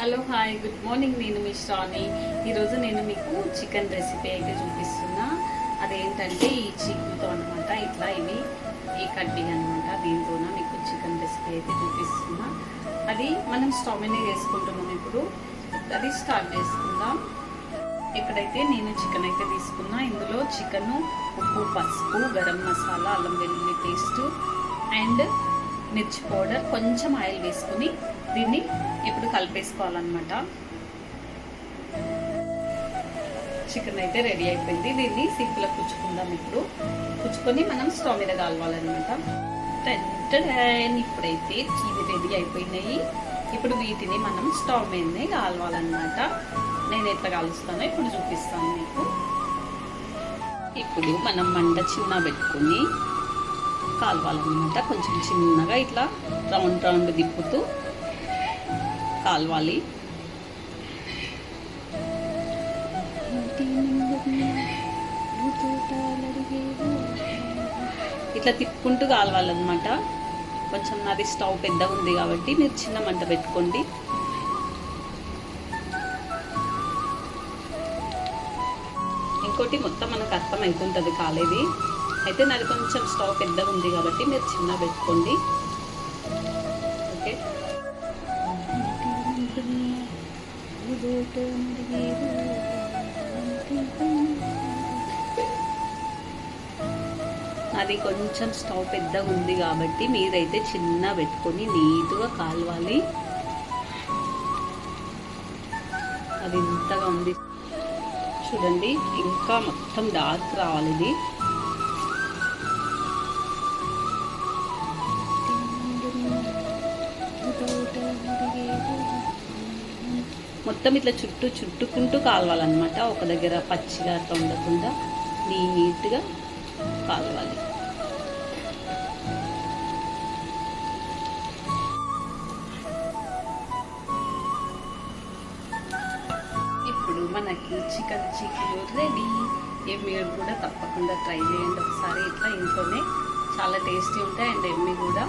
Hello hi good morning. నేను మీ శ్రావణి. ఈరోజు నేను మీకు చికెన్ రెసిపీ అయితే చూపిస్తున్నా. అదేంటంటే ఈ చికెన్తో అనమాట ఇట్లా ఇవి ఈ కడ్డీ అనమాట దీంతోన మీకు చికెన్ రెసిపీ అయితే చూపిస్తున్నా. అది మనం స్టవ్ మీద వేసుకుంటున్నాం ఇప్పుడు. అది స్టార్ట్ చేసుకుందాం. ఇక్కడైతే నేను చికెన్ అయితే తీసుకున్నా. ఇందులో చికెను ఉప్పు పసుపు గరం మసాలా అల్లం వెల్లుల్లి పేస్ట్ అండ్ మిర్చి పౌడర్ కొంచెం ఆయిల్ వేసుకుని దీన్ని ఇప్పుడు కలిపేసుకోవాలన్నమాట. చికెన్ అయితే రెడీ అయిపోయింది. దీన్ని సిక్కులో పుచ్చుకుందాం ఇప్పుడు. కుచ్చుకొని మనం స్టవ్ మీద కాలవాలన్నమాట. టెన్ ఇప్పుడైతే ఇవి రెడీ అయిపోయినాయి. ఇప్పుడు వీటిని మనం స్టవ్ మీదనే కాలవాలన్నమాట. నేను ఎట్లా కాలుస్తానో ఇప్పుడు చూపిస్తాను మీకు. ఇప్పుడు మనం మంట చిన్న పెట్టుకొని కాలవాలన్నమాట. కొంచెం చిన్నగా ఇట్లా రౌండ్ రౌండ్ తిప్పుతూ కాలవాలి. ఇట్లా తిప్పుకుంటూ కాలవాలన్నమాట. కొంచెం నాది స్టవ్ పెద్దగా ఉంది కాబట్టి మీరు చిన్న మంట పెట్టుకోండి. ఇంకోటి మొత్తం మనకు అర్థం అవుతుంటుంది కాలేది. అయితే నాది కొంచెం స్టాక్ పెద్దగా ఉంది కాబట్టి మీరు చిన్న పెట్టుకోండి. ఓకే అది కొంచెం స్టవ్ పెద్దగా ఉంది కాబట్టి మీరైతే చిన్న పెట్టుకొని నీట్గా కాలవాలి. అది ఇంతగా ఉంది. చూడండి ఇంకా మొత్తం డార్క్ రావాలి. ఇది మొత్తం ఇట్లా చుట్టూ చుట్టుకుంటూ కాలవాలన్నమాట. ఒక దగ్గర పచ్చిగా అట్లా ఉండకుండా నీట్గా కాలవాలి. ఇప్పుడు మనకి చికెన్ చికెన్ రెడీ ఏ మీరు కూడా తప్పకుండా ట్రై చేయండి. ఒకసారి ఇట్లా ఇంట్లోనే చాలా టేస్టీ ఉంటాయి. అండ్ ఎమ్మి కూడా